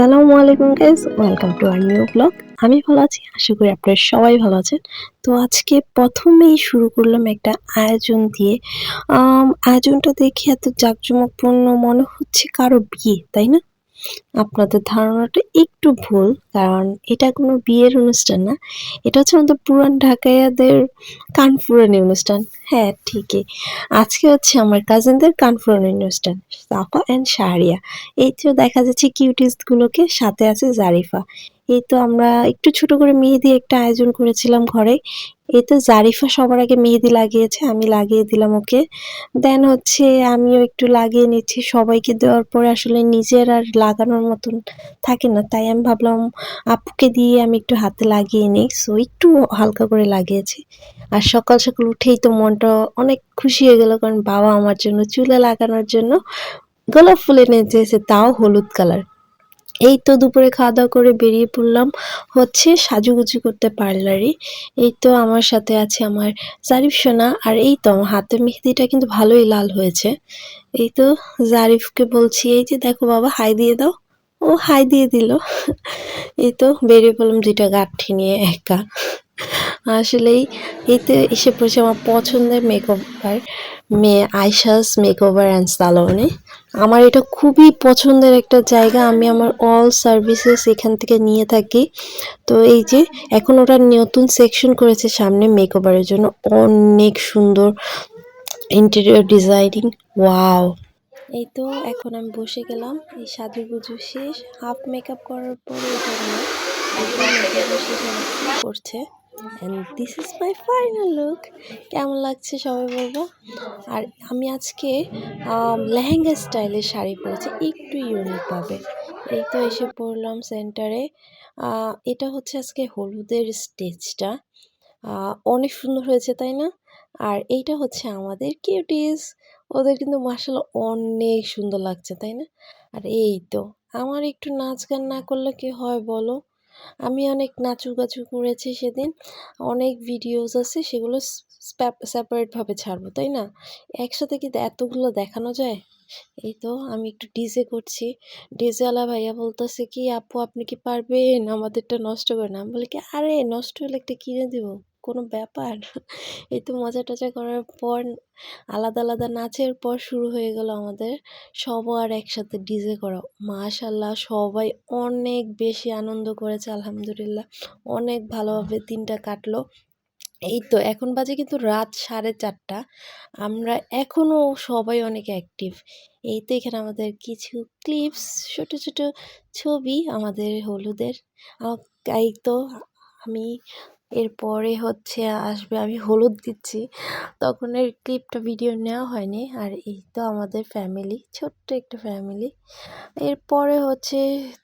আসসালামু আলাইকুম guys welcome to our new blog আমি ভালো আছি, আশা করি আপনারা সবাই ভালো আছেন। তো আজকে প্রথমেই শুরু করলাম একটা আয়োজন দিয়ে। আয়োজনটা দেখে এত জাঁকজমকপূর্ণ মনে হচ্ছে কারও বিয়ে, তাই না? আপনাদের ধারণাটা একটু ভুল, কারণ এটা কোনো বিয়ের অনুষ্ঠান না। এটা হচ্ছে আমাদের পুরান ঢাকাইয়াদের কানফুরানি অনুষ্ঠান। হ্যাঁ ঠিকই। আজকে হচ্ছে আমার কাজিনদের কানফুরানি অনুষ্ঠান, সাফা অ্যান্ড শাহরিয়া। এই তো দেখা যাচ্ছে কিউটিসগুলোকে সাথে আছে জারিফা। এই তো আমরা একটু ছোট করে মেহেদি একটা আয়োজন করেছিলাম ঘরে। এই তো জারিফা সবার আগে মেহেদি লাগিয়েছে, আমি লাগিয়ে দিলাম ওকে। দেন হচ্ছে আমিও একটু লাগিয়ে নিচ্ছি, সবাইকে দেওয়ার পরে আসলে নিজের আর লাগানোর মতন থাকে না, তাই আমি ভাবলাম আপুকে দিয়ে আমি একটু হাতে লাগিয়ে নিই। সো একটু হালকা করে লাগিয়েছি। আর সকাল সকাল উঠেই তো মনটা অনেক খুশি হয়ে গেল, কারণ বাবা আমার জন্য, চুলে লাগানোর জন্য গোলাপ ফুল এনে দিয়েছে তাও হলুদ কালার এই তো দুপুরে খাওয়া দাওয়া করে বেরিয়ে পড়লাম হচ্ছে সাজুগুজু করতে পার্লারে। এই তো আমার সাথে আছে আমার জারিফ সোনা আর এই তো আমার হাতের মেহেদিটা কিন্তু ভালোই লাল হয়েছে। এই তো জারিফকে বলছি, এই যে দেখো বাবা, হাই দিয়ে দাও। ও হাই দিয়ে দিল। এই তো বেরিয়ে পড়লাম দুইটা গাঠি নিয়ে একা। আসলেই এতে এসে পড়েছে আমার পছন্দের মেকওভার মেয়ে আয়সাস মেকওভার অ্যান্ড সালোনে আমার এটা খুবই পছন্দের একটা জায়গা, আমি আমার অল সার্ভিসেস এখান থেকে নিয়ে থাকি। তো এই যে এখন ওরা নতুন সেকশন করেছে সামনে মেকওভারের জন্য, অনেক সুন্দর ইন্টেরিয়র ডিজাইনিং ওয়াও এই তো এখন আমি বসে গেলাম, এই সাজুগুজু শেষ হাফ মেকআপ করার পরে করছে। And this is my final look কেমন লাগছে সবাই বলব? আর আমি আজকে আম, লেহেঙ্গা স্টাইলের শাড়ি পরেছি একটু ইউনিকভাবে এই তো এসে পড়লাম সেন্টারে এটা হচ্ছে আজকে হলুদের স্টেজটা। অনেক সুন্দর হয়েছে তাই না? আর এইটা হচ্ছে আমাদের কিউটিস ওদের কিন্তু মার্শাল্লাহ অনেক সুন্দর লাগছে তাই না? আর এই তো আমার একটু নাচ গান না করলে কি হয় বলো? আমি অনেক নাচু গাচু করেছি সেদিন। অনেক ভিডিওস আছে, সেগুলো সেপারেটভাবে ছাড়বো, তাই না? একসাথে কিন্তু এতগুলো দেখানো যায়? এই তো আমি একটু ডিজে করছি। ডিজেওয়ালা ভাইয়া বলতেছে কি, আপু, আপনি কি পারবেন? আমাদেরটা নষ্ট করে না আমি বলি কি, আরে, নষ্ট হলে একটা কিনে দেবো। কোনো ব্যাপার। এই তো মজা টজা করার পর আলাদা আলাদা নাচের পর শুরু হয়ে গেল আমাদের সবার একসাথে ডিজে করা। মাশাল্লাহ, সবাই অনেক বেশি আনন্দ করেছে, আলহামদুলিল্লাহ। অনেক ভালোভাবে দিনটা কাটলো। এই তো এখন বাজে কিন্তু রাত সাড়ে চারটা। আমরা এখনও সবাই অনেক অ্যাক্টিভ এই তো এখানে আমাদের কিছু ক্লিপস ছোট ছোট ছবি আমাদের হলুদের। এই তো আমি এরপরে হচ্ছে আসবে আমি হলুদ দিচ্ছি। তখন এর ক্লিপটা ভিডিও নেওয়া হয়নি। আর এই তো আমাদের ফ্যামিলি ছোট্ট একটা ফ্যামিলি এরপরে হচ্ছে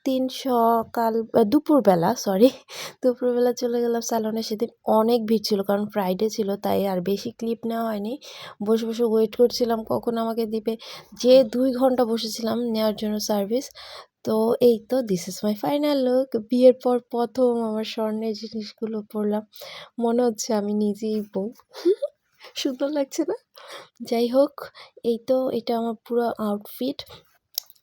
তিন সকাল দুপুরবেলা সরি দুপুরবেলা চলে গেলাম স্যালনে সেদিন অনেক ভিড় ছিল, কারণ ফ্রাইডে ছিল, তাই আর বেশি ক্লিপ নেওয়া হয়নি। বসে বসে ওয়েট করছিলাম কখন আমাকে দিবে। যে দুই ঘণ্টা বসেছিলাম নেওয়ার জন্য সার্ভিস তো এই তো this is my final look বিয়ের পর প্রথম আমার স্বর্ণের জিনিসগুলো পরলাম। মনে হচ্ছে আমি নিজেই বউ। সুন্দর লাগছে না? যাই হোক, এই তো এটা আমার পুরো আউটফিট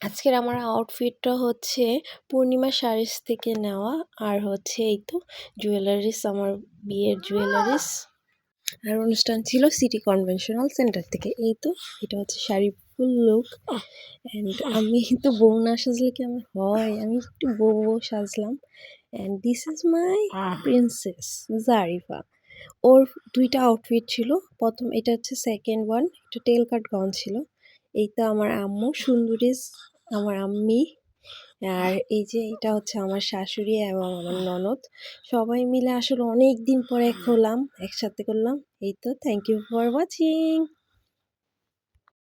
আজকের আমার আউটফিটটা হচ্ছে পূর্ণিমা শাড়িস থেকে নেওয়া। আর হচ্ছে এই তো জুয়েলারিস আমার বিয়ের জুয়েলারিস আর অনুষ্ঠান ছিল সিটি কনভেনশনাল সেন্টার থেকে। এই তো, এটা হচ্ছে শাড়ি ফুল লুক অ্যান্ড আমি তো বউ না সাজলে কি আমার হয়? আমি একটু বউ বউ সাজলাম। And this is my princess Zarifa ওর দুইটা আউটফিট ছিল। প্রথম এটা হচ্ছে সেকেন্ড ওয়ান এটা টেল কাট গাউন ছিল। এইটা আমার আম্মু সুন্দরীস আমার আম্মি। আর এই যে এটা হচ্ছে আমার শাশুড়ি এবং আমার ননদ। সবাই মিলে আসলে অনেক দিন পরে হলাম একসাথে করলাম। এই তো থ্যাংক ইউ ফর ওয়াচিং